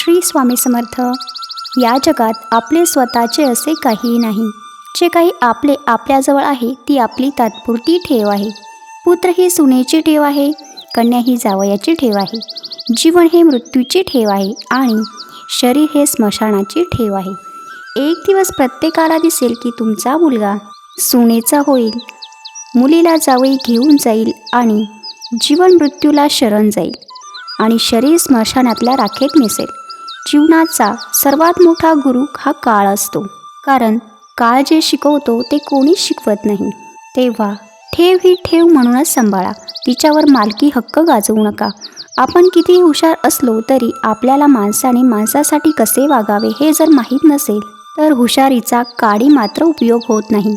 श्री स्वामी समर्थ. या जगात आपले स्वतःचे असे काहीही नाही. जे काही आपले आपल्याजवळ आहे ती आपली तात्पुरती ठेव आहे. पुत्र ही सुनेची ठेव आहे कन्या ही जावयाची ठेव आहे. जीवन हे मृत्यूची ठेव आहे आणि शरीर हे स्मशानाची ठेव आहे. एक दिवस प्रत्येकाला दिसेल की तुमचा मुलगा सुनेचा होईल. मुलीला जावई घेऊन जाईल आणि जीवन मृत्यूला शरण जाईल. आणि शरीर स्मशानातल्या राखेत मिसेल जीवनाचा सर्वात मोठा गुरु हा काळ असतो. कारण काळ जे शिकवतो ते कोणीच शिकवत नाही. तेव्हा ठेव ही ठेव म्हणूनच सांभाळा. तिच्यावर मालकी हक्क गाजवू नका. आपण किती हुशार असलो तरी आपल्याला माणसाने माणसासाठी कसे वागावे हे जर माहीत नसेल तर हुशारीचा काडी मात्र उपयोग होत नाही.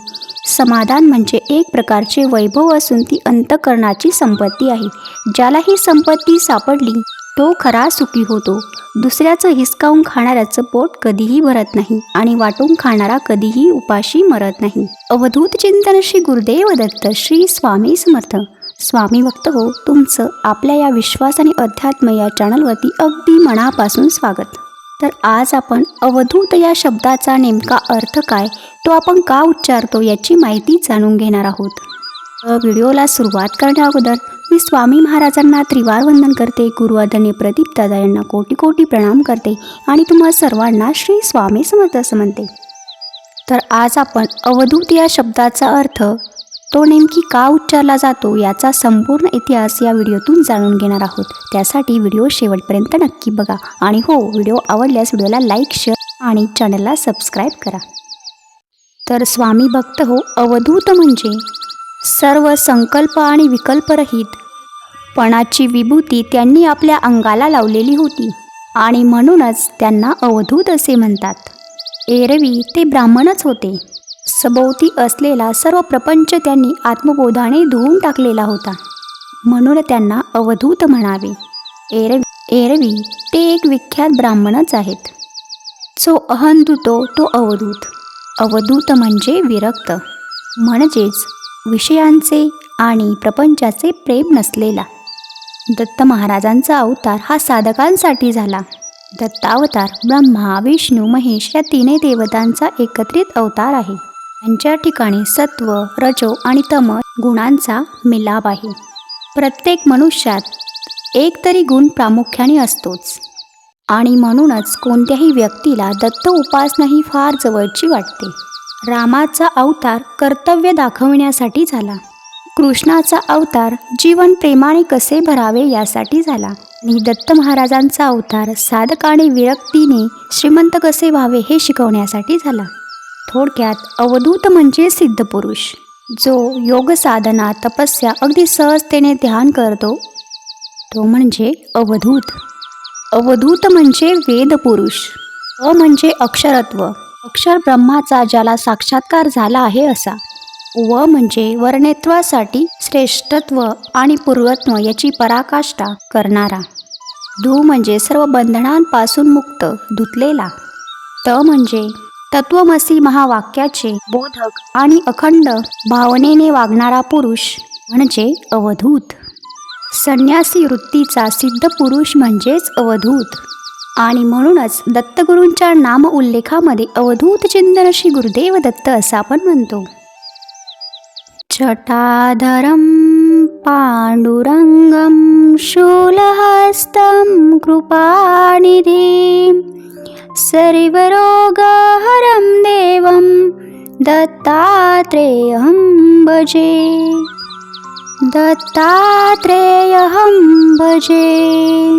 समाधान म्हणजे एक प्रकारचे वैभव असून ती अंतकरणाची संपत्ती आहे. ज्याला ही संपत्ती सापडली तो खरा सुखी होतो. दुसऱ्याचं हिसकावून खाणाऱ्याचं पोट कधीही भरत नाही आणि वाटून खाणारा कधीही उपाशी मरत नाही. अवधूत चिंतन श्री गुरुदेव दत्त श्री स्वामी समर्थ. स्वामी भक्त हो तुमचं आपल्या या विश्वास आणि अध्यात्म या चॅनलवरती अगदी मनापासून स्वागत. तर आज आपण अवधूत या शब्दाचा नेमका अर्थ काय तो आपण का उच्चारतो याची माहिती जाणून घेणार आहोत. व्हिडिओला सुरुवात करण्या अगोदर मी स्वामी महाराजांना त्रिवार वंदन करते गुरुवादने प्रदीप दादा यांना कोटी कोटी प्रणाम करते आणि तुम्हा सर्वांना श्री स्वामी समर्थ असं म्हणते तर आज आपण अवधूत या शब्दाचा अर्थ तो नेमकी का उच्चारला जातो याचा संपूर्ण इतिहास या व्हिडिओतून जाणून घेणार आहोत. त्यासाठी व्हिडिओ शेवटपर्यंत नक्की बघा आणि हो व्हिडिओ आवडल्यास व्हिडिओला लाईक शेअर आणि चॅनलला सबस्क्राईब करा. तर स्वामी भक्त हो अवधूत म्हणजे सर्व संकल्प आणि विकल्परहित पणाची विभूती त्यांनी आपल्या अंगाला लावलेली होती. आणि म्हणूनच त्यांना अवधूत असे म्हणतात. एरवी ते ब्राह्मणच होते. सभोवती असलेला सर्व प्रपंच त्यांनी आत्मबोधाने धुवून टाकलेला होता. म्हणून त्यांना अवधूत म्हणावे. एरवी एरवी ते एक विख्यात ब्राह्मणच आहेत. जो अहंतुतो तो अवधूत. अवधूत म्हणजे विरक्त. म्हणजेच विषयांचे आणि प्रपंचाचे प्रेम नसलेला. दत्त महाराजांचा अवतार हा साधकांसाठी झाला. दत्तावतार ब्रह्मा विष्णू महेश या तिन्ही देवतांचा एकत्रित अवतार आहे. यांच्या ठिकाणी सत्व रजो आणि तम गुणांचा मिलाप आहे. प्रत्येक मनुष्यात एक तरी गुण प्रामुख्याने असतोच. आणि म्हणूनच कोणत्याही व्यक्तीला दत्त उपासना ही फार जवळची वाटते. रामाचा अवतार कर्तव्य दाखवण्यासाठी झाला. कृष्णाचा अवतार जीवन प्रेमाने कसे भरावे यासाठी झाला. आणि दत्त महाराजांचा अवतार साधकाने विरक्तीने श्रीमंत कसे व्हावे हे शिकवण्यासाठी झाला. थोडक्यात अवधूत म्हणजे सिद्धपुरुष जो योग साधना तपस्या अगदी सहजतेने ध्यान करतो. तो म्हणजे अवधूत. अवधूत म्हणजे वेदपुरुष. अ म्हणजे अक्षरत्व. अक्षर ब्रह्माचा ज्याला साक्षात्कार झाला आहे असा. व म्हणजे वर्णेत्वासाठी श्रेष्ठत्व आणि पूर्वत्व याची पराकाष्ठा करणारा. धू म्हणजे सर्व बंधनांपासून मुक्त धुतलेला. त म्हणजे तत्वमसी महावाक्याचे बोधक आणि अखंड भावनेने वागणारा पुरुष म्हणजे अवधूत. संन्यासी वृत्तीचा सिद्ध पुरुष म्हणजेच अवधूत. आणि म्हणूनच दत्तगुरूंच्या नाम उल्लेखामध्ये अवधूत चिंतन श्री गुरुदेव दत्त असं आपण म्हणतो. जटाधरं पाण्डुरङ्गं शूलहस्तं कृपानिधिं। सर्वरोगहरं देवं दत्तात्रेयं भजे। दत्तात्रेयहं भजे।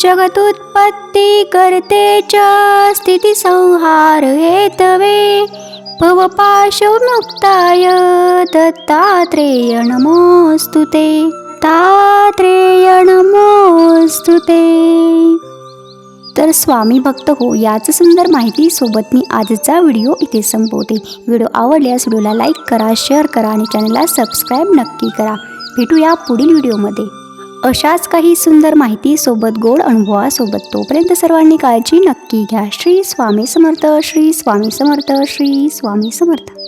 जगदुत्पत्ति करते च स्थितिसंहार हेतवे भवपाशमुक्ताय दत्तात्रेय नमोऽस्तु ते तात्रेय नमोऽस्तु ते तर स्वामी भक्त हो याच सुंदर माहितीसोबत मी आजचा व्हिडिओ इथे संपवते. व्हिडिओ आवडल्यास व्हिडिओला लाईक करा शेअर करा आणि चॅनलला सबस्क्राईब नक्की करा. भेटूया पुढील व्हिडिओमध्ये. अशाच काही सुंदर माहितीसोबत गोड अनुभवासोबत तोपर्यंत सर्वांनी काळजी नक्की घ्या. श्री स्वामी समर्थ श्री स्वामी समर्थ श्री स्वामी समर्थ.